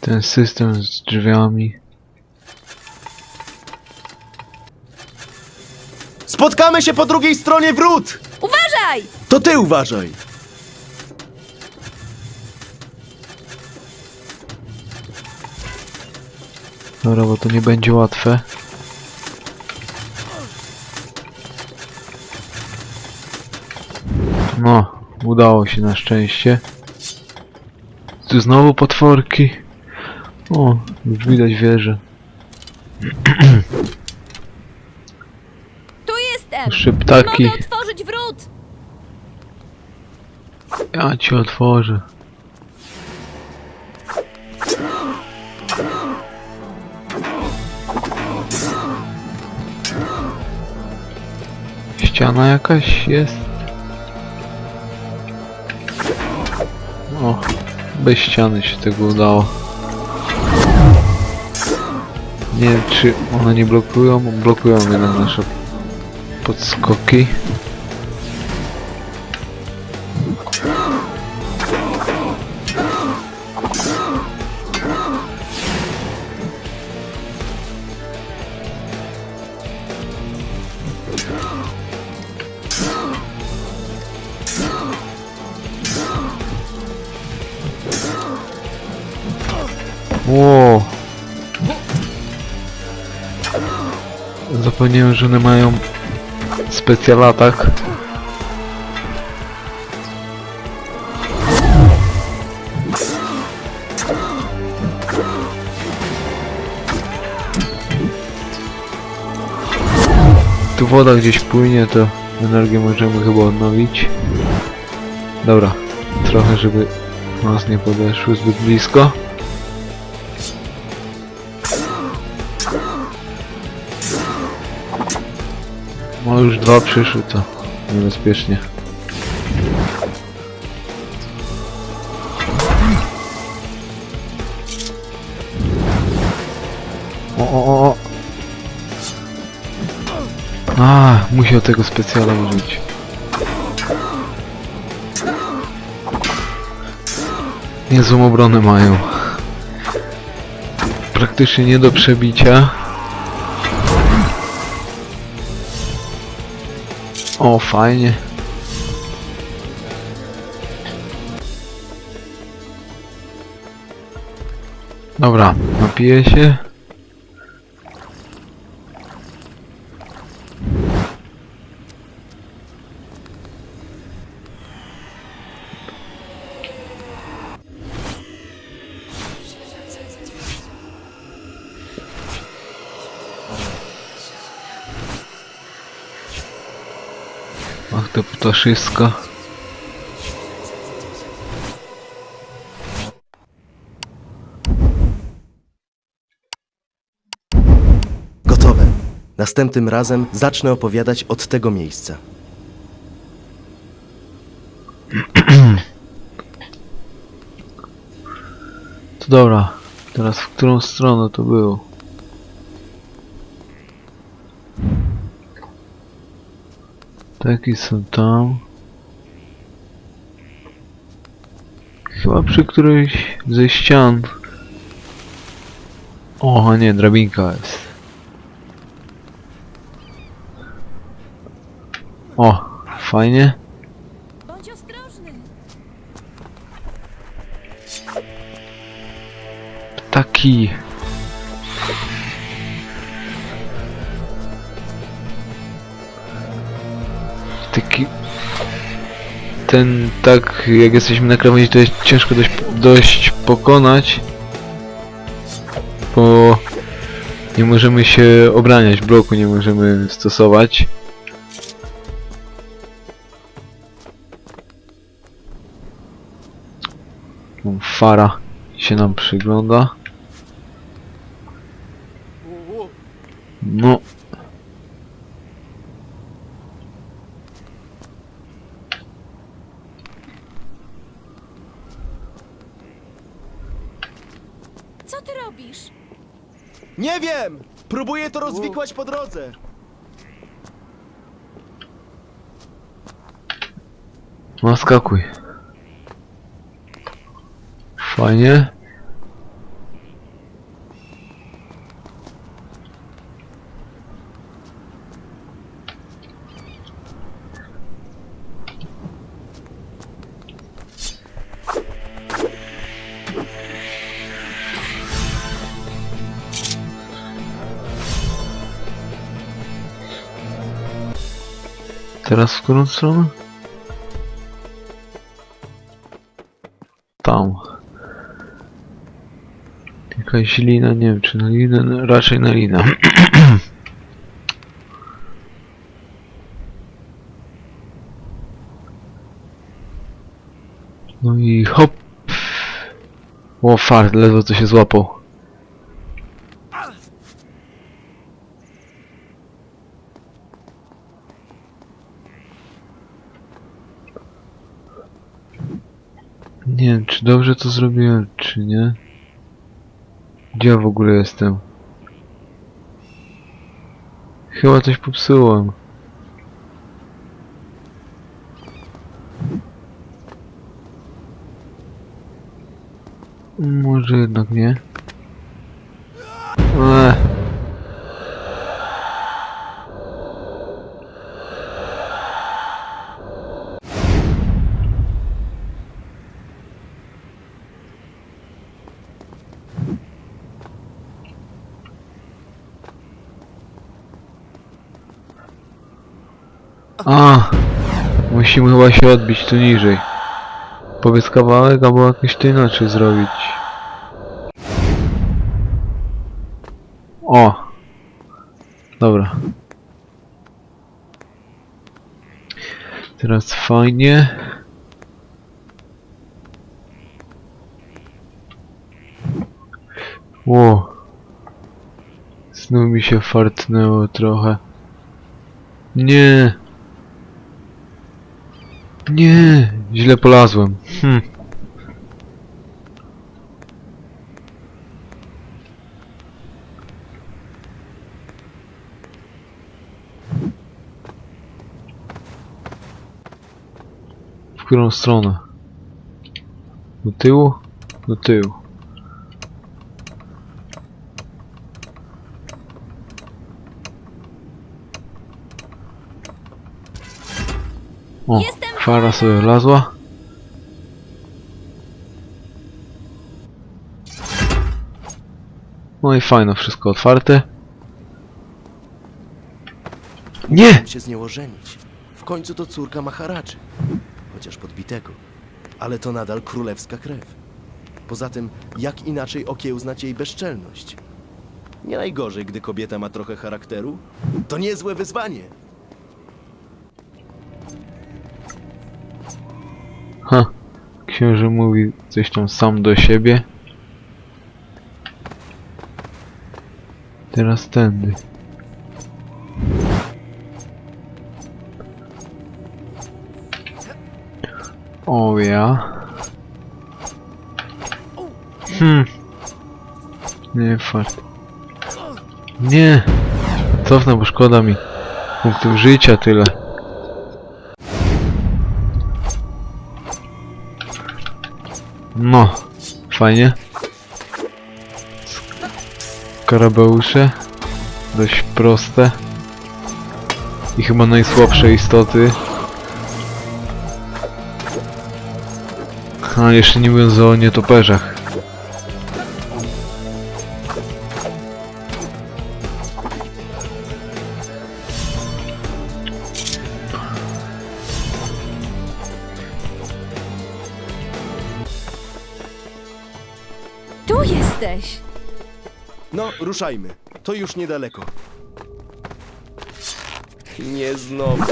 Ten system z drzwiami. Spotkamy się po drugiej stronie wrót! Uważaj! To ty uważaj! Dobra, bo to nie będzie łatwe. No, udało się na szczęście. Tu znowu potworki. O, już widać wieżę. Tu jestem! Jeszcze ptaki. Mogę otworzyć wrót! Ja ci otworzę. Ściana jakaś jest? O, bez ściany się tego udało. Nie wiem czy one nie blokują, blokują jednak nasze podskoki. Że one mają specjal atak. Tu woda gdzieś płynie, to energię możemy chyba odnowić. Dobra, trochę żeby nas nie podeszły zbyt blisko. No już dwa przyszły, to niebezpiecznie. O, o, o. A, musiał tego specjala użyć. Niezłą obronę mają. Praktycznie nie do przebicia. O, fajnie. Dobra, napiję się. To ptaszyska. Gotowe. Następnym razem zacznę opowiadać od tego miejsca. To dobra. Teraz w którą stronę to było? Taki są tam. Chyba przy którejś ze ścian. O, nie, drabinka jest. O, fajnie. Bądź ostrożny! Taki. Taki. Ten tak, jak jesteśmy na krawędzi, to jest ciężko dość, dość pokonać. Bo nie możemy się obraniać, bloku nie możemy stosować. Fara się nam przygląda. No. Co ty robisz? Nie wiem! Próbuję to rozwikłać po drodze. No skakuj. Fajnie. Teraz w którą stronę? Tam. Jakaś lina, nie wiem czy na linę, no, raczej na linę. No i hop! O fart, ledwo co się złapał. Nie wiem, czy dobrze to zrobiłem, czy nie. Gdzie ja w ogóle jestem? Chyba coś popsułem. Może jednak nie. Eee. A, musimy chyba się odbić tu niżej. Powiedz kawałek, albo jakoś to inaczej zrobić. O! Dobra. Teraz fajnie. Ło. Znów mi się fartnęło trochę. Nie. Nie, źle polazłem. Hm. W którą stronę? Do tyłu? Do tyłu. O, Jestem fara sobie wlazła. No i fajno, wszystko otwarte. Nie! Się z nią ożenić. W końcu to córka Maharadży. Chociaż podbitego. Ale to nadal królewska krew. Poza tym, jak inaczej okiełznać jej bezczelność? Nie najgorzej, gdy kobieta ma trochę charakteru? To niezłe wyzwanie. Książę mówi coś tam sam do siebie. Teraz tędy. O ja. Hmm. Nie, fart. Nie. Cofnę, bo szkoda mi punktów życia tyle. No, fajnie. Karabeusze. Dość proste. I chyba najsłabsze istoty. A jeszcze nie mówiąc o nietoperzach. Jesteś! No, ruszajmy. To już niedaleko. Nie znowu.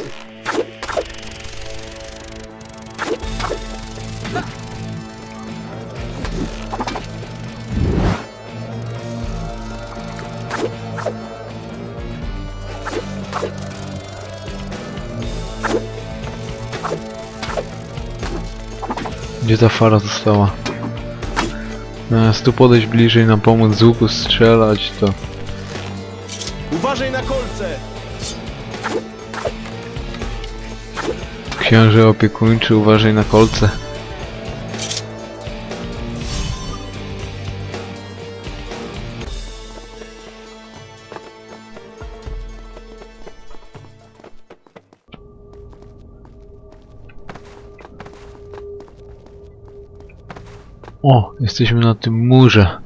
Gdzie ta fara została? Zamiast tu podejść bliżej na pomóc z łuku strzelać, to... Uważaj na kolce! Księże opiekuńczy, uważaj na kolce. O, jesteśmy na tym murze.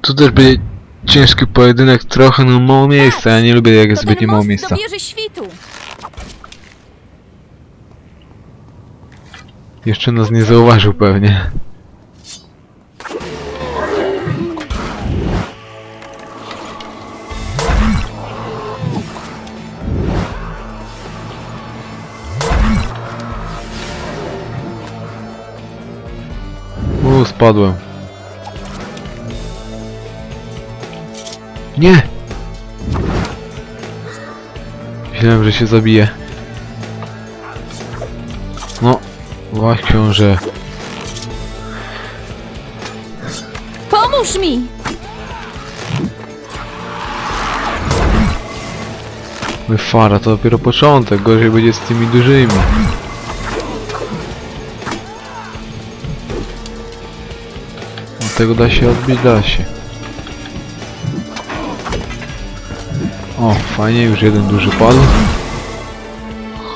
Tu też będzie ciężki pojedynek, trochę no mało miejsca. Ja nie lubię jak jest zbytnie mało miejsca. Jeszcze nas nie zauważył pewnie. U, spadłem. Nie! Myślałem, że się zabije. No, właśnie książę. Pomóż mi! My fara, to dopiero początek, gorzej będzie z tymi dużymi. Tego da się odbić, da się. O, fajnie, już jeden duży padł.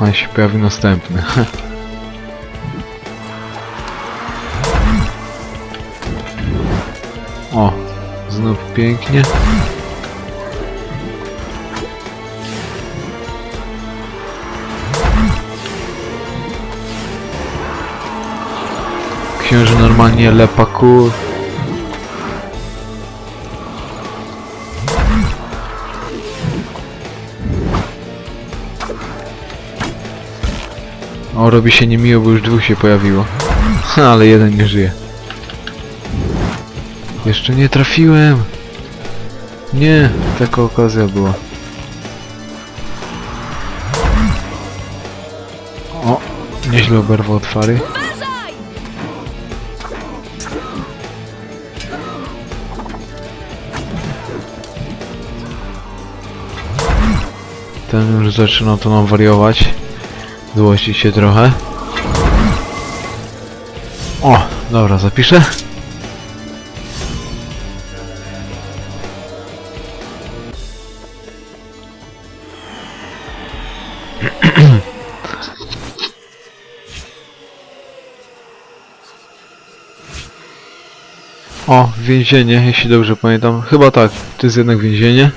A się pojawi następny. O, znów pięknie. Księży normalnie lepa O, robi się niemiło, bo już dwóch się pojawiło. Ale jeden nie żyje. Jeszcze nie trafiłem. Nie, taka okazja była. O, nieźle oberwał. Uważaj! Ten już zaczyna to nam wariować. Złościć się trochę. O, dobra, zapiszę. O, więzienie, jeśli dobrze pamiętam. Chyba tak, to jest jednak więzienie.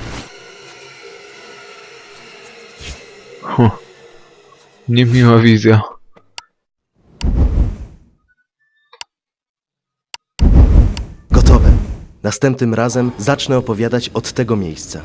Huh. Niemiła wizja. Gotowe. Następnym razem zacznę opowiadać od tego miejsca.